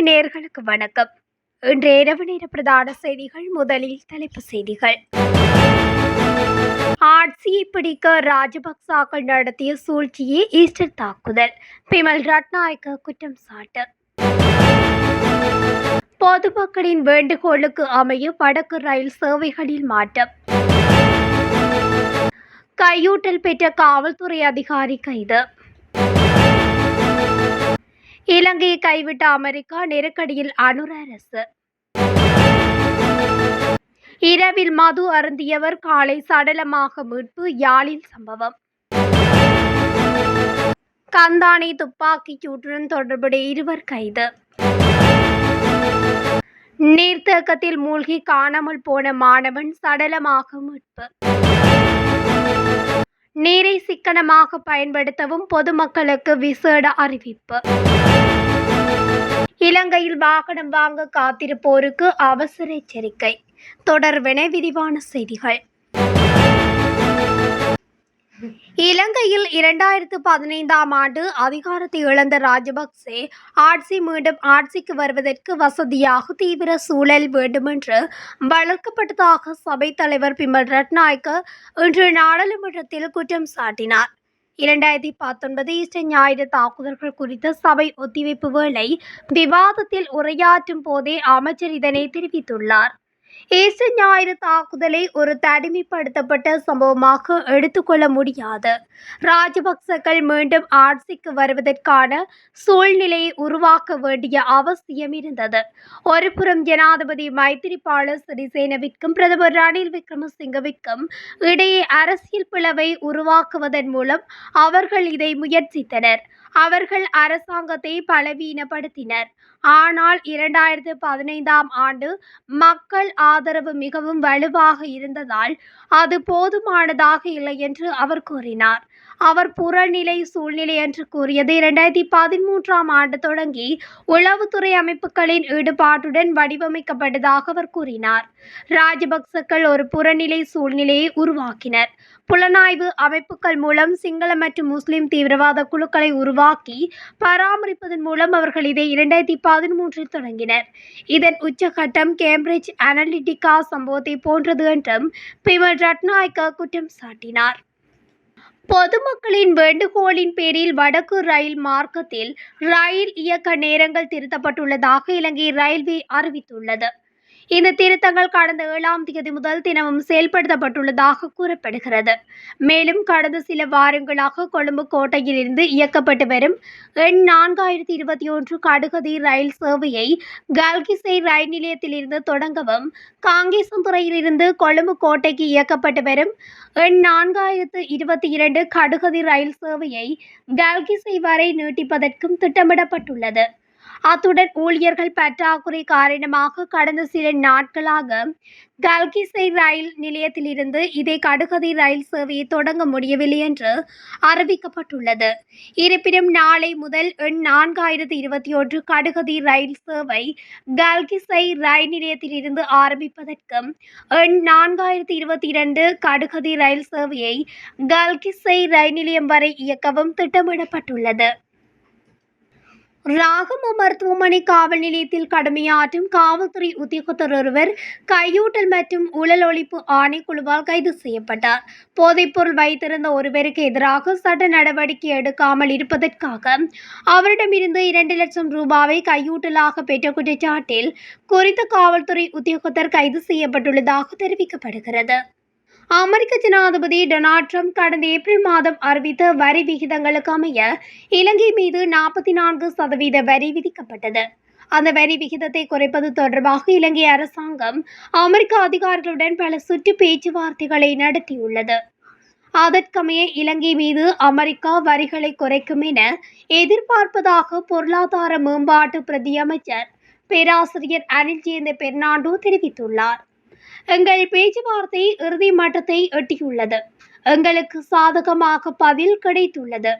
தமிழொலி நேர்களுக்கு வணக்கம். இன்று இரவு நேர பிரதான செய்திகள் முதலில் தலைப்பு செய்திகள். ஆட்சியை பிடிக்க ராஜபக்சாக்கள் நடத்திய சூழ்ச்சியே ஈஸ்டர் தாக்குதல். பிமல் ரட்நாயக்க குற்றம் சாட்டு. பொதுமக்களின் வேண்டுகோளுக்கு அமைய வடக்கு ரயில் சேவைகளில் மாற்றம். கையூட்டல் பெற்ற காவல்துறை அதிகாரி கைது. இலங்கையை கைவிட்ட அமெரிக்கா நெருக்கடியில் அனுர அரசு. இரவில் மது அருந்தியவர் காலை சடலமாக மீட்பு யாழில் சம்பவம். கந்தானை துப்பாக்கி சூட்டுடன் தொடர்புடைய இருவர் கைது. நீர்த்தேக்கத்தில் மூழ்கி காணாமல் போன மாணவன் சடலமாக மீட்பு. நீரை சிக்கனமாக பயன்படுத்தவும் பொதுமக்களுக்கு விசேட அறிவிப்பு. இலங்கையில் வாகனம் வாங்க காத்திருப்போருக்கு அவசர எச்சரிக்கை. தொடர்வென விரிவான செய்திகள். இலங்கையில் இரண்டாயிரத்து பதினைந்தாம் ஆண்டு அதிகாரத்தை இழந்த ராஜபக்சே ஆட்சி மீண்டும் ஆட்சிக்கு வருவதற்கு வசதியாக தீவிர சூழல் வேண்டுமென்று வளர்க்கப்பட்டதாக சபைத் தலைவர் பிமல் ரட்நாயக்க இன்று நாடாளுமன்றத்தில் குற்றம் சாட்டினார். இரண்டாயிரத்தி பத்தொன்பது ஈஸ்டர் ஞாயிறு தாக்குதல்கள் குறித்த சபை ஒத்திவைப்பு வேளை விவாதத்தில் உரையாற்றும் போதே அமைச்சர் இதனை தெரிவித்துள்ளார். ஈஸ்டர் ஞாயிறு தாக்குதலை ஒரு தனிமைப்படுத்தப்பட்ட சம்பவமாக எடுத்துக்கொள்ள முடியாது. ராஜபக்சர்கள் மீண்டும் ஆட்சிக்கு வருவதற்கான சூழ்நிலையை உருவாக்க வேண்டிய அவசியம் இருந்தது. ஒருபுறம் ஜனாதிபதி மைத்திரிபால சிறிசேனவிற்கும் பிரதமர் ரணில் விக்ரமசிங்கவிற்கும் இடையே அரசியல் பிளவை உருவாக்குவதன் மூலம் அவர்கள் இதை முயற்சித்தனர். அவர்கள் அரசாங்கத்தை பலவீனப்படுத்தினர். ஆனால் இரண்டாயிரத்து பதினைந்தாம் ஆண்டு மக்கள் ஆதரவு மிகவும் வலுவாக இருந்ததால் அது போதுமானதாக இல்லை என்று அவர் கூறினார். அவர் புறநிலை சூழ்நிலை என்று கூறியது. இரண்டாயிரத்தி பதிமூன்றாம் ஆண்டு தொடங்கி உளவுத்துறை அமைப்புகளின் ஈடுபாட்டுடன் வடிவமைக்கப்பட்டதாக அவர் கூறினார். ராஜபக்சக்கள் ஒரு புறநிலை சூழ்நிலையை உருவாக்கினர். புலனாய்வு அமைப்புகள் மூலம் சிங்கள மற்றும் முஸ்லிம் தீவிரவாத குழுக்களை உருவாக்கி பராமரிப்பதன் மூலம் அவர்கள் இதை இரண்டாயிரத்தி பதிமூன்றில் தொடங்கினர். இதன் உச்சகட்டம் கேம்பிரிட்ஜ் அனலிட்டிகா சம்பவத்தை போன்றது என்றும் பிமல் ரட்நாயக்க குற்றம் சாட்டினார். பொதுமக்களின் வேண்டுகோளின் பேரில் வடக்கு ரயில் மார்க்கத்தில் ரயில் இயக்க நேரங்கள் திருத்தப்பட்டுள்ளதாக இலங்கை ரயில்வே அறிவித்துள்ளது. இந்த திருத்தங்கள் கடந்த ஏழாம் தேதி முதல் தினமும் செயல்படுத்தப்பட்டுள்ளதாக கூறப்படுகிறது. மேலும் கடந்த சில வாரங்களாக கொழும்பு கோட்டையிலிருந்து இயக்கப்பட்டு வரும் எண் நான்காயிரத்தி இருபத்தி ஒன்று கடுகதி ரயில் சேவையை கல்கிசை ரயில் நிலையத்திலிருந்து தொடங்கவும் காங்கேசந்துறையிலிருந்து கொழும்பு கோட்டைக்கு இயக்கப்பட்டு வரும் எண் நான்காயிரத்து இருபத்தி இரண்டு கடுகதி ரயில் சேவையை கல்கிசை வரை நீட்டிப்பதற்கும் திட்டமிடப்பட்டுள்ளது. அத்துடன் ஊழியர்கள் பற்றாக்குறை காரணமாக கடந்த சில நாட்களாக கல்கிசை ரயில் நிலையத்திலிருந்து இதே கடுகதி ரயில் சேவையை தொடங்க முடியவில்லை என்று அறிவிக்கப்பட்டுள்ளது. இருப்பினும் நாளை முதல் எண் நான்காயிரத்து இருபத்தி ஒன்று கடுகதி ரயில் சேவை கல்கிசை ரயில் நிலையத்திலிருந்து ஆரம்பிப்பதற்கும் எண் நான்காயிரத்தி இருபத்தி இரண்டு கடுகதி ரயில் சேவையை கல்கிசை ரயில் நிலையம் வரை இயக்கவும் திட்டமிடப்பட்டுள்ளது. ராகம மருத்துவமனை காவல் நிலையத்தில் கடமையாற்றும் காவல்துறை உத்தியோகத்தர் ஒருவர் கையூட்டல் மற்றும் ஊழல் ஒழிப்பு ஆணைக்குழுவால் கைது செய்யப்பட்டார். போதைப்பொருள் வைத்திருந்த ஒருவருக்கு எதிராக சட்ட நடவடிக்கை எடுக்காமல் இருப்பதற்காக அவரிடமிருந்து இரண்டு லட்சம் ரூபாவை கையூட்டலாக பெற்ற குற்றச்சாட்டில் குறித்த காவல்துறை உத்தியோகத்தர் கைது செய்யப்பட்டுள்ளதாக தெரிவிக்கப்படுகிறது. அமெரிக்க ஜனாதிபதி டொனால்ட் ட்ரம்ப் கடந்த ஏப்ரல் மாதம் அறிவித்த வரி விகிதங்களுக்கு அமைய இலங்கை மீது நாற்பத்தி நான்கு சதவீத வரி விதிக்கப்பட்டது. அந்த வரி விகிதத்தை குறைப்பது தொடர்பாக இலங்கை அரசாங்கம் அமெரிக்க அதிகாரிகளுடன் பல சுற்று பேச்சுவார்த்தைகளை நடத்தியுள்ளது. அதற்கமைய இலங்கை மீது அமெரிக்கா வரிகளை குறைக்கும் என எதிர்பார்ப்பதாக பொருளாதார மேம்பாட்டு பிரதியமைச்சர் பேராசிரியர் அனில் ஜேந்த பெர்னாண்டோ தெரிவித்துள்ளார். எங்கள் பேச்சுவார்த்தை இறுதி மட்டத்தை எட்டியுள்ளது. எங்களுக்கு சாதகமாக பதில் கிடைத்துள்ளது.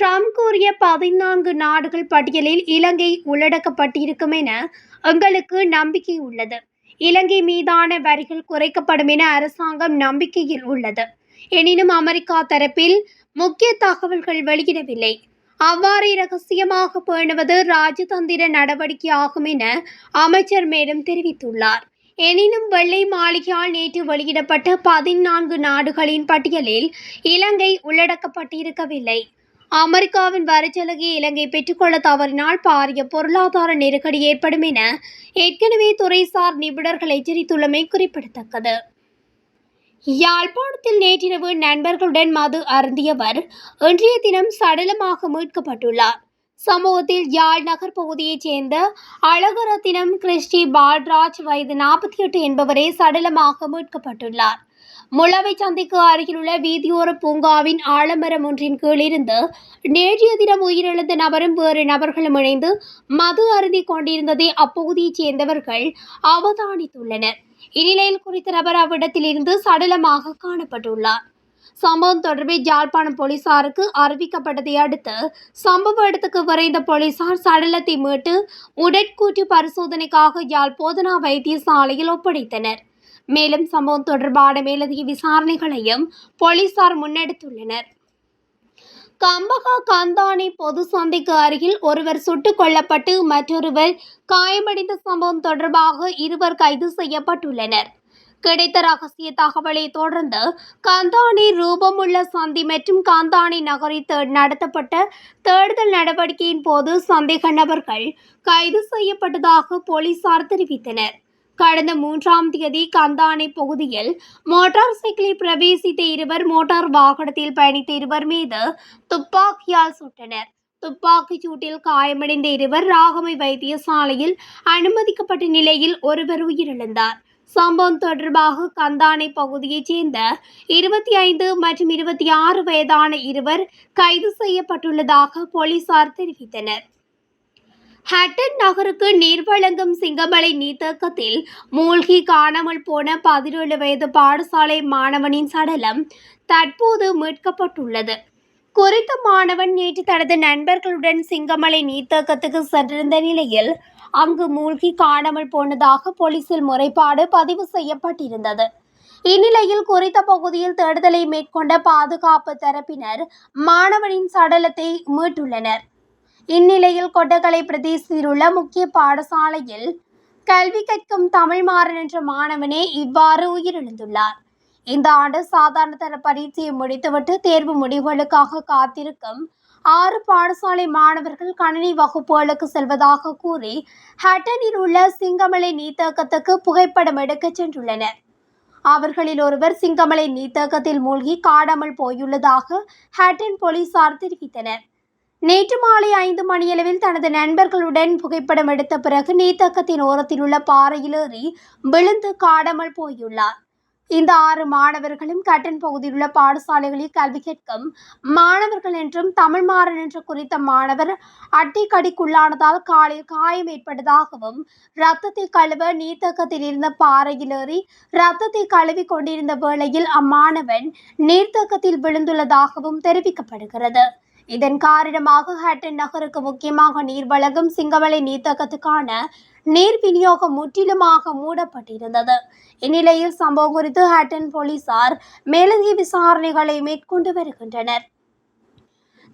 ட்ரம்ப் கூறிய பதினான்கு நாடுகள் பட்டியலில் இலங்கை உள்ளடக்கப்பட்டிருக்கும் என எங்களுக்கு நம்பிக்கை உள்ளது. இலங்கை மீதான வரிகள் குறைக்கப்படும் என அரசாங்கம் நம்பிக்கையில் உள்ளது. எனினும் அமெரிக்கா தரப்பில் முக்கிய தகவல்கள் வெளியிடவில்லை. அவ்வாறு இரகசியமாக பேணுவது ராஜதந்திர நடவடிக்கையாகும் என அமைச்சர் மேலும் தெரிவித்துள்ளார். எனினும் வெள்ளை மாளிகையால் நேற்று வெளியிடப்பட்ட பதினான்கு நாடுகளின் பட்டியலில் இலங்கை உள்ளடக்கப்பட்டிருக்கவில்லை. அமெரிக்காவின் வரிச்சலுகையை இலங்கை பெற்றுக்கொள்ள தவறினால் பாரிய பொருளாதார நெருக்கடி ஏற்படும் என ஏற்கனவே துறைசார் நிபுணர்கள் எச்சரித்துள்ளமை குறிப்பிடத்தக்கது. யாழ்ப்பாணத்தில் நேற்றிரவு நண்பர்களுடன் மது அருந்தியவர் இன்றைய தினம் சடலமாக மீட்கப்பட்டுள்ளார். சம்பவத்தில் யாழ் நகர் பகுதியைச் சேர்ந்த அழகரத்தினம் கிறிஸ்டி பால்ராஜ் வயது நாற்பத்தி எட்டு என்பவரே சடலமாக மீட்கப்பட்டுள்ளார். முளவை சந்தைக்கு அருகிலுள்ள வீதியோர பூங்காவின் ஆலமரம் ஒன்றின் கீழிருந்து நேற்றைய தினம் உயிரிழந்த நபரும் வேறு நபர்களும் இணைந்து மது அருந்தி கொண்டிருந்ததை அப்பகுதியைச் சேர்ந்தவர்கள் அவதானித்துள்ளனர். இந்நிலையில் குறித்த நபர் அவ்விடத்திலிருந்து சடலமாக காணப்பட்டுள்ளார். சம்பவம் தொடர்பில் யாழ்ப்பாணம் போலீசாருக்கு அறிவிக்கப்பட்டதை அடுத்து சம்பவ இடத்துக்கு விரைந்த போலீசார் சடலத்தை மீட்டு உடற்கூற்று பரிசோதனைக்காக யாழ் போதனா வைத்தியசாலையில் ஒப்படைத்தனர். மேலும் சம்பவம் தொடர்பான மேலதிக விசாரணைகளையும் போலீசார் முன்னெடுத்துள்ளனர். கம்பகா கந்தானி பொது சந்தைக்கு அருகில் ஒருவர் சுட்டுக் கொல்லப்பட்டு மற்றொருவர் காயமடைந்த சம்பவம் தொடர்பாக இருவர் கைது செய்யப்பட்டுள்ளனர். கிடைத்த ரகசிய தகவலை தொடர்ந்து காந்தானி ரூபமுள்ள சந்தி மற்றும் காந்தானி நகரில் தே- நடத்தப்பட்ட தேடுதல் நடவடிக்கையின் போது சந்தேக நபர்கள் கைது செய்யப்பட்டதாக போலீசார் தெரிவித்தனர். கடந்த மூன்றாம் தேதி கந்தானை பகுதியில் மோட்டார் சைக்கிளில் பிரவேசித்த இருவர் மோட்டார் வாகனத்தில் பயணித்த இருவர் மீது துப்பாக்கியால் சுட்டனர். துப்பாக்கிச் சூட்டில் காயமடைந்த இருவர் ராகமை வைத்தியசாலையில் அனுமதிக்கப்பட்ட நிலையில் ஒருவர் உயிரிழந்தார். சம்பவம் தொடர்பாக கந்தானை பகுதியைச் சேர்ந்த இருபத்தி ஐந்து மற்றும் இருபத்தி ஆறு வயதான இருவர் கைது செய்யப்பட்டுள்ளதாக போலீசார் தெரிவித்தனர். ஹட்டன் நகருக்கு நீர் வழங்கும் சிங்கமலை நீர்த்தேக்கத்தில் மூழ்கி காணாமல் போன பதினேழு வயது பாடசாலை மாணவனின் சடலம் தற்போது மீட்கப்பட்டுள்ளது. குறித்த மாணவன் நேற்று தனது நண்பர்களுடன் சிங்கமலை நீர்த்தேக்கத்துக்கு சென்றிருந்த நிலையில் அங்கு மூழ்கி காணாமல் போனதாக போலீசில் முறைப்பாடு பதிவு செய்யப்பட்டிருந்தது. இந்நிலையில் குறித்த பகுதியில் தேடுதலை மேற்கொண்ட பாதுகாப்பு தரப்பினர் மாணவனின் சடலத்தை மீட்டுள்ளனர். இந்நிலையில் கொட்டகலை பிரதேசத்தில் உள்ள முக்கிய பாடசாலையில் கல்வி கற்கும் தமிழ் மாறன் என்ற மாணவனே இவ்வாறு உயிரிழந்துள்ளார். இந்த ஆண்டு சாதாரண தர பரீட்சையை முடித்துவிட்டு தேர்வு முடிவுகளுக்காக காத்திருக்கும் ஆறு பாடசாலை மாணவர்கள் கணினி வகுப்புகளுக்கு செல்வதாக கூறி ஹட்டனில் உள்ள சிங்கமலை நீத்தகத்துக்கு புகைப்படம் எடுக்கச் சென்றுள்ளனர். அவர்களில் ஒருவர் சிங்கமலை நீத்தகத்தில் மூழ்கி காணாமல் போயுள்ளதாக ஹட்டன் போலீசார் தெரிவித்தனர். நேற்று மாலை ஐந்து மணியளவில் தனது நண்பர்களுடன் புகைப்படம் எடுத்த பிறகு நீத்தக்கத்தின் ஓரத்தில் உள்ள பாறையில் ஏறி விழுந்து காணாமல் போயுள்ளார். இந்த ஆறு மாணவர்களும் கட்டன் பகுதியில் உள்ள பாடசாலைகளில் கல்வி கேட்கும் மாணவர்கள் என்றும் தமிழ் மாறன் என்ற குறித்த மாணவர் அட்டிக்கடிக்குள்ளானதால் காலில் காயம் ஏற்பட்டதாகவும் ரத்தத்தை கழுவ நீர்த்தக்கத்தில் இருந்த பாறையில் ஏறி ரத்தத்தை கழுவி கொண்டிருந்த வேளையில் அம்மாணவன் நீர்த்தக்கத்தில் விழுந்துள்ளதாகவும் தெரிவிக்கப்படுகிறது. இதன் காரணமாக ஹட்டன் நகருக்கு முக்கியமாக நீர் வழங்கும் சிங்கமலை நீர்த்தகத்துக்கான நீர் விநியோகம் முற்றிலுமாக மூடப்பட்டிருந்தது. இந்நிலையில் சம்பவம் குறித்து ஹட்டன் போலீசார் மேலதிக விசாரணைகளை மேற்கொண்டு வருகின்றனர்.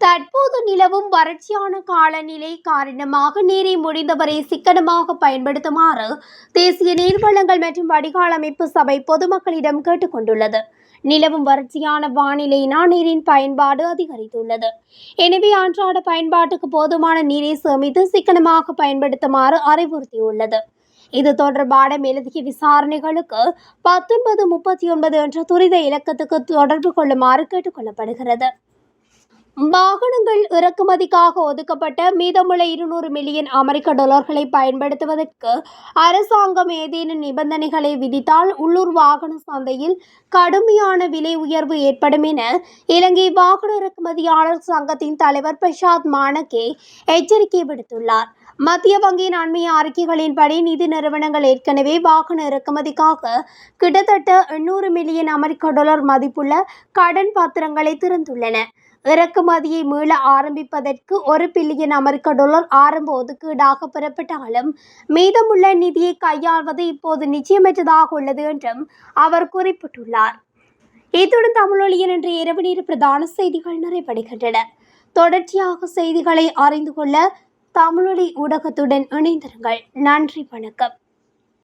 தற்போது நிலவும் வறட்சியான காலநிலை காரணமாக நீரை முடிந்தவரை சிக்கனமாக பயன்படுத்துமாறு தேசிய நீர்வளங்கள் மற்றும் வடிகால் அமைப்பு சபை பொதுமக்களிடம் கேட்டுக்கொண்டுள்ளது. நிலவும் வறட்சியான வானிலையினால் நீரின் பயன்பாடு அதிகரித்துள்ளது. எனவே அன்றாட பயன்பாட்டுக்கு போதுமான நீரை சேமித்து சிக்கனமாக பயன்படுத்துமாறு அறிவுறுத்தியுள்ளது. இது தொடர்பான மேலதிக விசாரணைகளுக்கு பத்தொன்பது முப்பத்தி ஒன்பது என்ற துரித இலக்கத்துக்கு தொடர்பு கொள்ளுமாறு கேட்டுக்கொள்ளப்படுகிறது. வாகனங்கள் இறக்குமதிக்காக ஒதுக்கப்பட்ட மீதமுள்ள இருநூறு மில்லியன் அமெரிக்க டாலர்களை பயன்படுத்துவதற்கு அரசாங்கம் ஏதேனும் நிபந்தனைகளை விதித்தால் உள்ளூர் வாகன சந்தையில் கடுமையான விலை உயர்வு ஏற்படும் என இலங்கை வாகன இறக்குமதியாளர் சங்கத்தின் தலைவர் பிரசாத் மானகே எச்சரிக்கை விடுத்துள்ளார். மத்திய வங்கியின் அண்மைய அறிக்கைகளின்படி நிதி நிறுவனங்கள் ஏற்கனவே வாகன இறக்குமதிக்காக கிட்டத்தட்ட எண்ணூறு மில்லியன் அமெரிக்க டாலர் மதிப்புள்ள கடன் பத்திரங்களை திறந்துள்ளன. இறக்குமதியை மீள ஆரம்பிப்பதற்கு ஒரு பில்லியன் அமெரிக்க டாலர் ஆரம்ப ஒதுக்கீடாக பெறப்பட்டாலும் மீதமுள்ள நிதியை கையாள்வது இப்போது நிச்சயமற்றதாக உள்ளது என்றும் அவர் குறிப்பிட்டுள்ளார். இத்துடன் தமிழொலியின் இன்று இரவு நேர பிரதான செய்திகள் நிறைவடைகின்றன. தொடர்ச்சியாக செய்திகளை அறிந்து கொள்ள தமிழொலி ஊடகத்துடன் இணைந்திருங்கள். நன்றி வணக்கம்.